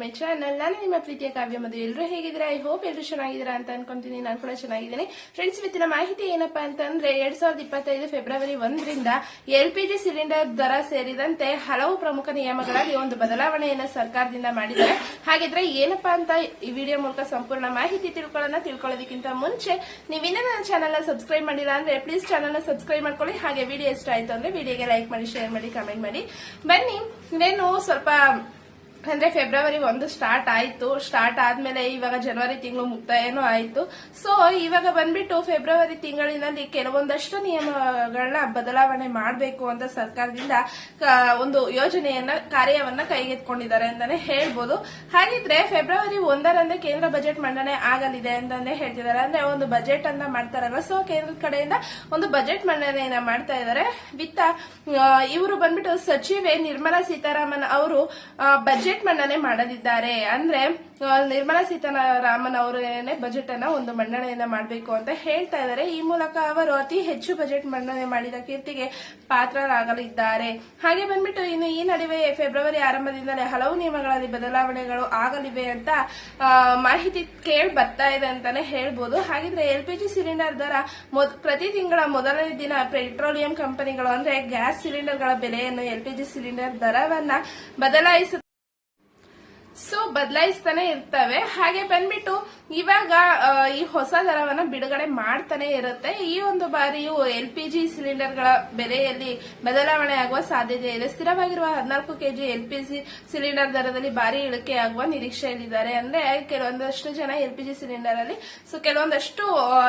My channel. ನಾನು ನಿಮ್ಮ ಪ್ರೀತಿಯ ಕಾವ್ಯ ಮದುವೆ ಎಲ್ಲರೂ ಹೇಗಿದ್ದೀರಾ? ಐ ಹೋಪ್ ಎಲ್ಲರೂ ಚೆನ್ನಾಗಿದ್ದೀರಾ ಅಂತ ಅನ್ಕೊಂತೀನಿ. ನಾನು ಕೂಡ ಚೆನ್ನಾಗಿದ್ದೀನಿ. ಫ್ರೆಂಡ್ಸ್ ಇವತ್ತಿನ ಮಾಹಿತಿ ಏನಪ್ಪಾ ಅಂತಂದ್ರೆ, ಎರಡ್ ಸಾವಿರದ ಇಪ್ಪತ್ತೈದು ಫೆಬ್ರವರಿ ಒಂದರಿಂದ ಎಲ್ ಪಿ ಜಿ ಸಿಲಿಂಡರ್ ದರ ಸೇರಿದಂತೆ ಹಲವು ಪ್ರಮುಖ ನಿಯಮಗಳಲ್ಲಿ ಒಂದು ಬದಲಾವಣೆಯನ್ನು ಸರ್ಕಾರದಿಂದ ಮಾಡಿದ್ದಾರೆ. ಹಾಗಿದ್ರೆ ಏನಪ್ಪಾ ಅಂತ ಈ ವಿಡಿಯೋ ಮೂಲಕ ಸಂಪೂರ್ಣ ಮಾಹಿತಿ ತಿಳ್ಕೊಳ್ಳೋಣ. ತಿಳ್ಕೊಳ್ಳೋದಕ್ಕಿಂತ ಮುಂಚೆ, ನೀವಿನ್ನ ನನ್ನ ಚಾನಲ್ ಸಬ್ಸ್ಕ್ರೈಬ್ ಮಾಡಿಲ್ಲ ಅಂದ್ರೆ ಪ್ಲೀಸ್ ಚಾನಲ್ ಸಬ್ಸ್ಕ್ರೈಬ್ ಮಾಡ್ಕೊಳ್ಳಿ. ಹಾಗೆ ವಿಡಿಯೋ ಇಷ್ಟ ಆಯ್ತು ಅಂದ್ರೆ ವಿಡಿಯೋಗೆ ಲೈಕ್ ಮಾಡಿ ಶೇರ್ ಮಾಡಿ ಕಮೆಂಟ್ ಮಾಡಿ. ಬನ್ನಿ, ಇನ್ನೇನು ಸ್ವಲ್ಪ ಅಂದ್ರೆ ಫೆಬ್ರವರಿ ಒಂದು ಸ್ಟಾರ್ಟ್ ಆಯ್ತು. ಸ್ಟಾರ್ಟ್ ಆದ್ಮೇಲೆ ಇವಾಗ ಜನವರಿ ತಿಂಗಳು ಮುಕ್ತಾಯನೂ ಆಯ್ತು. ಸೊ ಇವಾಗ ಬಂದ್ಬಿಟ್ಟು ಫೆಬ್ರವರಿ ತಿಂಗಳಿನಲ್ಲಿ ಕೆಲವೊಂದಷ್ಟು ನಿಯಮಗಳನ್ನ ಬದಲಾವಣೆ ಮಾಡಬೇಕು ಅಂತ ಸರ್ಕಾರದಿಂದ ಒಂದು ಯೋಜನೆಯನ್ನ, ಕಾರ್ಯವನ್ನ ಕೈಗೆತ್ಕೊಂಡಿದ್ದಾರೆ ಅಂತಾನೆ ಹೇಳ್ಬೋದು. ಹಾಗಿದ್ರೆ ಫೆಬ್ರವರಿ ಒಂದರಂದ್ರೆ ಕೇಂದ್ರ ಬಜೆಟ್ ಮಂಡನೆ ಆಗಲಿದೆ ಅಂತಾನೆ ಹೇಳ್ತಿದ್ದಾರೆ. ಅಂದ್ರೆ ಒಂದು ಬಜೆಟ್ ಅನ್ನ ಮಾಡ್ತಾರಲ್ಲ ಸೊ ಕೇಂದ್ರದ ಕಡೆಯಿಂದ ಒಂದು ಬಜೆಟ್ ಮಂಡನೆಯನ್ನ ಮಾಡ್ತಾ ಇದ್ದಾರೆ. ವಿತ್ತ ಇವರು ಬಂದ್ಬಿಟ್ಟು ಸಚಿವೆ ನಿರ್ಮಲಾ ಸೀತಾರಾಮನ್ ಅವರು ಬಜೆಟ್ ಮಂಡನೆ ಮಾಡಲಿದ್ದಾರೆ ಅಂದ್ರೆ ನಿರ್ಮಲಾ ಸೀತಾರಾಮನ್ ಅವರೇನೆ ಬಜೆಟ್ ಅನ್ನ ಒಂದು ಮಂಡನೆಯನ್ನ ಮಾಡಬೇಕು ಅಂತ ಹೇಳ್ತಾ ಇದ್ದಾರೆ. ಈ ಮೂಲಕ ಅವರು ಅತಿ ಹೆಚ್ಚು ಬಜೆಟ್ ಮಂಡನೆ ಮಾಡಿದ ಕೀರ್ತಿಗೆ ಪಾತ್ರರಾಗಲಿದ್ದಾರೆ. ಹಾಗೆ ಬಂದ್ಬಿಟ್ಟು ಇನ್ನು ಈ ನಡುವೆ ಫೆಬ್ರವರಿ ಆರಂಭದಿಂದಲೇ ಹಲವು ನಿಯಮಗಳಲ್ಲಿ ಬದಲಾವಣೆಗಳು ಆಗಲಿವೆ ಅಂತ ಮಾಹಿತಿ ಕೇಳಿ ಬರ್ತಾ ಇದೆ ಅಂತಾನೆ ಹೇಳ್ಬೋದು. ಹಾಗಿದ್ರೆ ಎಲ್ ಪಿ ಜಿ ಸಿಲಿಂಡರ್ ದರ ಪ್ರತಿ ತಿಂಗಳ ಮೊದಲನೇ ದಿನ ಪೆಟ್ರೋಲಿಯಂ ಕಂಪನಿಗಳು ಅಂದ್ರೆ ಗ್ಯಾಸ್ ಸಿಲಿಂಡರ್ಗಳ ಬೆಲೆಯನ್ನು ಎಲ್ ಪಿ ಜಿ ಸಿಲಿಂಡರ್ ದರವನ್ನ ಬದಲಾಯಿಸ ಸೊ ಬದಲಾಯಿಸ್ತಾನೆ ಇರ್ತವೆ. ಹಾಗೆ ಬಂದ್ಬಿಟ್ಟು ಇವಾಗ ಈ ಹೊಸ ದರವನ್ನ ಬಿಡುಗಡೆ ಮಾಡ್ತಾನೆ ಇರುತ್ತೆ. ಈ ಒಂದು ಬಾರಿಯು ಎಲ್ ಪಿ ಜಿ ಸಿಲಿಂಡರ್ಗಳ ಬೆಲೆಯಲ್ಲಿ ಬದಲಾವಣೆ ಆಗುವ ಸಾಧ್ಯತೆ ಇದೆ. ಸ್ಥಿರವಾಗಿರುವ ಹದಿನಾಲ್ಕು KG L P G cylinder ದರದಲ್ಲಿ ಭಾರಿ ಇಳಿಕೆ ಆಗುವ ನಿರೀಕ್ಷೆಯಲ್ಲಿದ್ದಾರೆ. ಅಂದ್ರೆ, ಕೆಲವೊಂದಷ್ಟು ಜನ ಎಲ್ ಪಿ ಜಿ ಸಿಲಿಂಡರ್ ಅಲ್ಲಿ ಸೊ, ಕೆಲವೊಂದಷ್ಟು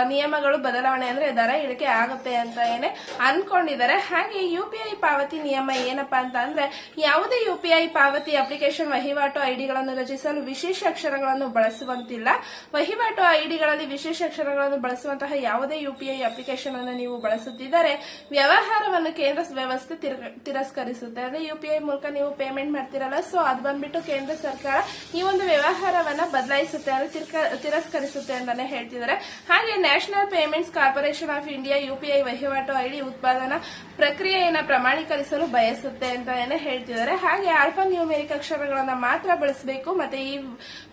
ನಿಯಮಗಳು ಬದಲಾವಣೆ, ಅಂದ್ರೆ ದರ ಇಳಿಕೆ ಆಗುತ್ತೆ ಅಂತ ಏನೇ ಅನ್ಕೊಂಡಿದ್ದಾರೆ. ಹಾಗೆ ಯು ಪಿ ಐ ಪಾವತಿ ನಿಯಮ ಏನಪ್ಪಾ ಅಂತ ಅಂದ್ರೆ, ಯಾವುದೇ ಯು ಪಿ ಐ ಪಾವತಿ ಅಪ್ಲಿಕೇಶನ್ ವಹಿವಾಟು ಐಡಿಗಳನ್ನು ರಚಿಸಲು ವಿಶೇಷ ಅಕ್ಷರಗಳನ್ನು ಬಳಸುವಂತಿಲ್ಲ. ವಹಿವಾಟು ಐಡಿಗಳಲ್ಲಿ ವಿಶೇಷ ಅಕ್ಷರಗಳನ್ನು ಬಳಸುವಂತಹ ಯಾವುದೇ ಯುಪಿಐ ಅಪ್ಲಿಕೇಶನ್ ಅನ್ನು ನೀವು ಬಳಸುತ್ತಿದ್ದರೆ ವ್ಯವಹಾರವನ್ನು ಕೇಂದ್ರ ವ್ಯವಸ್ಥೆ ತಿರ- ತಿರಸ್ಕರಿಸುತ್ತೆ. ಅಂದ್ರೆ ಯುಪಿಐ ಮೂಲಕ ನೀವು ಪೇಮೆಂಟ್ ಮಾಡ್ತಿರಲ್ಲ, ಸೊ ಅದು ಬಂದ್ಬಿಟ್ಟು ಕೇಂದ್ರ ಸರ್ಕಾರ ಈ ಒಂದು ವ್ಯವಹಾರವನ್ನ ಬದಲಾಯಿಸುತ್ತೆ ಅಂದ್ರೆ ತಿರಸ್ಕರಿಸುತ್ತೆ ಅಂತಾನೆ ಹೇಳ್ತಿದ್ದಾರೆ. ಹಾಗೆ national payments corporation of India UPI ವಹಿವಾಟು ಐಡಿ ಉತ್ಪಾದನಾ ಪ್ರಕ್ರಿಯೆಯನ್ನು ಪ್ರಮಾಣೀಕರಿಸಲು ಬಯಸುತ್ತೆ ಅಂತ ಹೇಳ್ತಿದ್ದಾರೆ. ಹಾಗೆ ಆಲ್ಫಾ ನ್ಯೂಮೇರಿಕ್ ಅಕ್ಷರಗಳನ್ನು ಮಾತ್ರ ಬಳಸಬೇಕು ಮತ್ತೆ ಈ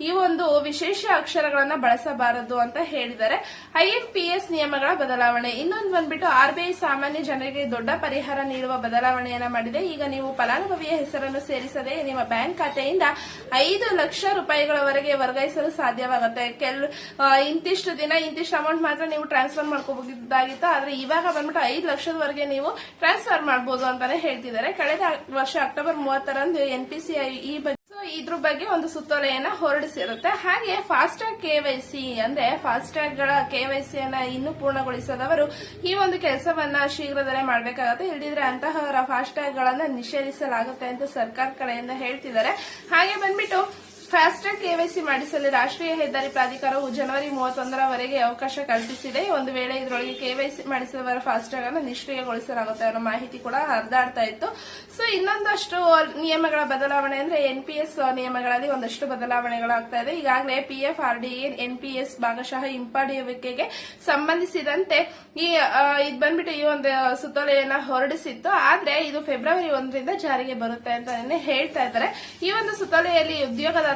ಈ ಒಂದು ವಿಶೇಷ ಅಕ್ಷರಗಳನ್ನ ಬಳಸಬಾರದು ಅಂತ ಹೇಳಿದ್ದಾರೆ. ಐಎಂಪಿಎಸ್ ನಿಯಮಗಳ ಬದಲಾವಣೆ. ಇನ್ನೊಂದು ಬಂದ್ಬಿಟ್ಟು ಆರ್ಬಿಐ ಸಾಮಾನ್ಯ ಜನರಿಗೆ ದೊಡ್ಡ ಪರಿಹಾರ ನೀಡುವ ಬದಲಾವಣೆಯನ್ನ ಮಾಡಿದೆ. ಈಗ ನೀವು ಫಲಾನುಭವಿಯ ಹೆಸರನ್ನು ಸೇರಿಸದೆ ನಿಮ್ಮ ಬ್ಯಾಂಕ್ ಖಾತೆಯಿಂದ ಐದು ಲಕ್ಷ ರೂಪಾಯಿಗಳವರೆಗೆ ವರ್ಗಾಯಿಸಲು ಸಾಧ್ಯವಾಗುತ್ತೆ. ಕೆಲ ಇಂತಿಷ್ಟು ದಿನ, ಇಂತಿಷ್ಟು ಅಮೌಂಟ್ ಮಾತ್ರ ನೀವು ಟ್ರಾನ್ಸ್ಫರ್ ಮಾಡ್ಕೋಬಹುದಾಗಿತ್ತು. ಆದ್ರೆ ಇವಾಗ ಬಂದ್ಬಿಟ್ಟು ಐದು ಲಕ್ಷದವರೆಗೆ ನೀವು ಟ್ರಾನ್ಸ್ಫರ್ ಮಾಡಬಹುದು ಅಂತಾನೆ ಹೇಳ್ತಿದ್ದಾರೆ. ಕಳೆದ ವರ್ಷ ಅಕ್ಟೋಬರ್ ಮೂವತ್ತರಂದು ಎನ್ಪಿಸಿಐ ಈ ಬಗ್ಗೆ ಇದ್ರ ಬಗ್ಗೆ ಒಂದು ಸುತ್ತೋಲೆಯನ್ನ ಹೊರಡಿಸಿರುತ್ತೆ. ಹಾಗೆ ಫಾಸ್ಟ್ಯಾಗ್ ಸಿ ಅಂದ್ರೆ ಫಾಸ್ಟ್ಯಾಗ್ಗಳ ಕೆವೈಸಿ ಅನ್ನ ಇನ್ನೂ ಪೂರ್ಣಗೊಳಿಸದವರು ಈ ಒಂದು ಕೆಲಸವನ್ನ ಶೀಘ್ರದಲ್ಲೇ ಮಾಡಬೇಕಾಗುತ್ತೆ. ಇಲ್ಲದಿದ್ರೆ ಅಂತಹವರ ಫಾಸ್ಟ್ಯಾಗ್ ಗಳನ್ನ ನಿಷೇಧಿಸಲಾಗುತ್ತೆ ಅಂತ ಸರ್ಕಾರ ಕಡೆಯಿಂದ ಹೇಳ್ತಿದ್ದಾರೆ. ಹಾಗೆ ಬಂದ್ಬಿಟ್ಟು ಫಾಸ್ಟ್ಯಾಗ್ ಕೆವೈಸಿ ಮಾಡಿಸಲು ರಾಷ್ಟ್ರೀಯ ಹೆದ್ದಾರಿ ಪ್ರಾಧಿಕಾರವು ಜನವರಿ ಮೂವತ್ತೊಂದರವರೆಗೆ ಅವಕಾಶ ಕಲ್ಪಿಸಿದೆ. ಒಂದು ವೇಳೆ ಇದರೊಳಗೆ ಕೆವೈಸಿ ಮಾಡಿಸಿದವರ ಫಾಸ್ಟ್ಯಾಗ್ ಅನ್ನು ನಿಷ್ಕ್ರಿಯಗೊಳಿಸಲಾಗುತ್ತೆ ಅನ್ನೋ ಮಾಹಿತಿ ಕೂಡ ಹರಿದಾಡ್ತಾ ಇತ್ತು. ಸೊ, ಇನ್ನೊಂದಷ್ಟು ನಿಯಮಗಳ ಬದಲಾವಣೆ ಅಂದ್ರೆ ಎನ್ ಪಿ ಎಸ್ ನಿಯಮಗಳಲ್ಲಿ ಒಂದಷ್ಟು ಬದಲಾವಣೆಗಳಾಗ್ತಾ ಇದೆ. ಈಗಾಗಲೇ P F, R D N P S ಭಾಗಶಃ ಹಿಂಪಡೆಯುವಿಕೆಗೆ ಸಂಬಂಧಿಸಿದಂತೆ ಈ ಇದು ಬಂದ್ಬಿಟ್ಟು ಈ ಒಂದು ಸುತ್ತೋಲೆಯನ್ನ ಹೊರಡಿಸಿತ್ತು. ಆದ್ರೆ ಇದು ಫೆಬ್ರವರಿ ಒಂದರಿಂದ ಜಾರಿಗೆ ಬರುತ್ತೆ ಅಂತ ಹೇಳ್ತಾ ಇದ್ದಾರೆ. ಈ ಒಂದು ಸುತ್ತೋಲೆಯಲ್ಲಿ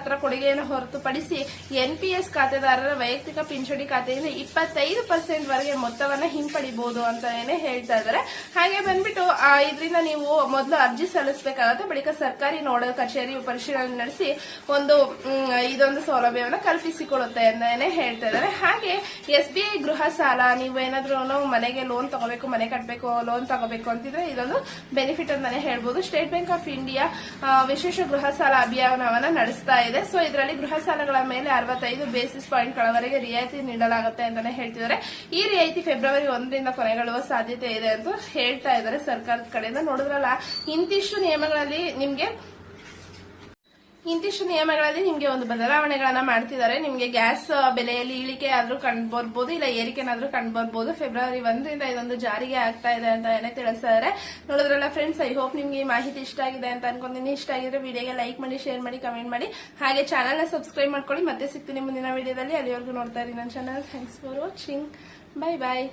ಉದ್ಯೋಗದಾತರ ಕೊಡುಗೆಯನ್ನು ಹೊರತುಪಡಿಸಿ ಎನ್ಪಿಎಸ್ ಖಾತೆದಾರರ ವೈಯಕ್ತಿಕ ಪಿಂಚಣಿ ಖಾತೆಯಿಂದ ಇಪ್ಪತ್ತೈದು ಪರ್ಸೆಂಟ್ ವರೆಗೆ ಮೊತ್ತವನ್ನ ಹಿಂಪಡಿಬಹುದು ಏನೇ ಹೇಳ್ತಾ ಇದ್ದಾರೆ. ಹಾಗೆ ಬಂದ್ಬಿಟ್ಟು ಇದರಿಂದ ನೀವು ಮೊದಲು ಅರ್ಜಿ ಸಲ್ಲಿಸಬೇಕಾಗುತ್ತೆ, ಬಳಿಕ ಸರ್ಕಾರಿ ನೋಡಲ್ ಕಚೇರಿ ಪರಿಶೀಲನೆ ನಡೆಸಿ ಒಂದು ಇದೊಂದು ಸೌಲಭ್ಯವನ್ನು ಕಲ್ಪಿಸಿಕೊಳ್ಳುತ್ತೆ ಅಂತ ಹೇಳ್ತಾ ಇದ್ದಾರೆ. ಹಾಗೆ ಎಸ್ ಬಿ ಐ ಗೃಹ ಸಾಲ, ನೀವು ಏನಾದ್ರೂ ಮನೆಗೆ ಲೋನ್ ತಗೋಬೇಕು, ಮನೆ ಕಟ್ಟಬೇಕು ಲೋನ್ ತಗೋಬೇಕು ಅಂತಿದ್ರೆ ಇದೊಂದು ಬೆನಿಫಿಟ್ ಅಂತಾನೆ ಹೇಳ್ಬೋದು. ಸ್ಟೇಟ್ ಬ್ಯಾಂಕ್ ಆಫ್ ಇಂಡಿಯಾ ವಿಶೇಷ ಗೃಹ ಸಾಲ ಅಭಿಯಾನವನ್ನ ನಡೆಸ್ತಾ ಸೊ ಇದರಲ್ಲಿ ಗೃಹ ಸಾಲಗಳ ಮೇಲೆ ಅರವತ್ತೈದು ಬೇಸಿಸ್ ಪಾಯಿಂಟ್ ಗಳವರೆಗೆ ರಿಯಾಯಿತಿ ನೀಡಲಾಗುತ್ತೆ ಅಂತಾನೆ ಹೇಳ್ತಿದ್ದಾರೆ. ಈ ರಿಯಾಯಿತಿ ಫೆಬ್ರವರಿ ಒಂದರಿಂದ ಕೊನೆಗೊಳ್ಳುವ ಸಾಧ್ಯತೆ ಇದೆ ಅಂತ ಹೇಳ್ತಾ ಇದ್ದಾರೆ ಸರ್ಕಾರದ ಕಡೆಯಿಂದ. ನೋಡಿದ್ರಲ್ಲ, ಇಂತಿಷ್ಟು ನಿಯಮಗಳಲ್ಲಿ ನಿಮ್ಗೆ ಇಂತಿಷ್ಟು ನಿಯಮಗಳಲ್ಲಿ ನಿಮಗೆ ಒಂದು ಬದಲಾವಣೆಗಳನ್ನ ಮಾಡ್ತಿದ್ದಾರೆ ನಿಮಗೆ ಗ್ಯಾಸ್ ಬೆಲೆಯಲ್ಲಿ ಇಳಿಕೆ ಆದ್ರೂ ಕಂಡು ಬರ್ಬೋದು, ಇಲ್ಲ ಏರಿಕೆನಾದ್ರೂ ಕಂಡು ಬರ್ಬೋದು. ಫೆಬ್ರವರಿ ಒಂದರಿಂದ ಇದೊಂದು ಜಾರಿಗೆ ಆಗ್ತಾ ಇದೆ ಅಂತ ಏನೇ ತಿಳಿಸ್ತಿದ್ದಾರೆ ನೋಡೋದ್ರಲ್ಲ ಫ್ರೆಂಡ್ಸ್ ಐ ಹೋಪ್ ನಿಮ್ಗೆ ಈ ಮಾಹಿತಿ ಇಷ್ಟ ಆಗಿದೆ ಅಂತ ಅನ್ಕೊಂಡಿನಿ ಇಷ್ಟ ಆಗಿದ್ರೆ ವಿಡಿಯೋಗೆ ಲೈಕ್ ಮಾಡಿ ಶೇರ್ ಮಾಡಿ ಕಮೆಂಟ್ ಮಾಡಿ. ಹಾಗೆ ಚಾನಲ್ನ ಸಬ್ಸ್ಕ್ರೈಬ್ ಮಾಡ್ಕೊಳ್ಳಿ. ಮತ್ತೆ ಸಿಗ್ತೀನಿ ಮುಂದಿನ ವಿಡಿಯೋದಲ್ಲಿ. ಅಲ್ಲಿವರೆಗೂ ನೋಡ್ತಾ ಇದ್ದೀನಿ ನನ್ನ channel thanks for watching bye bye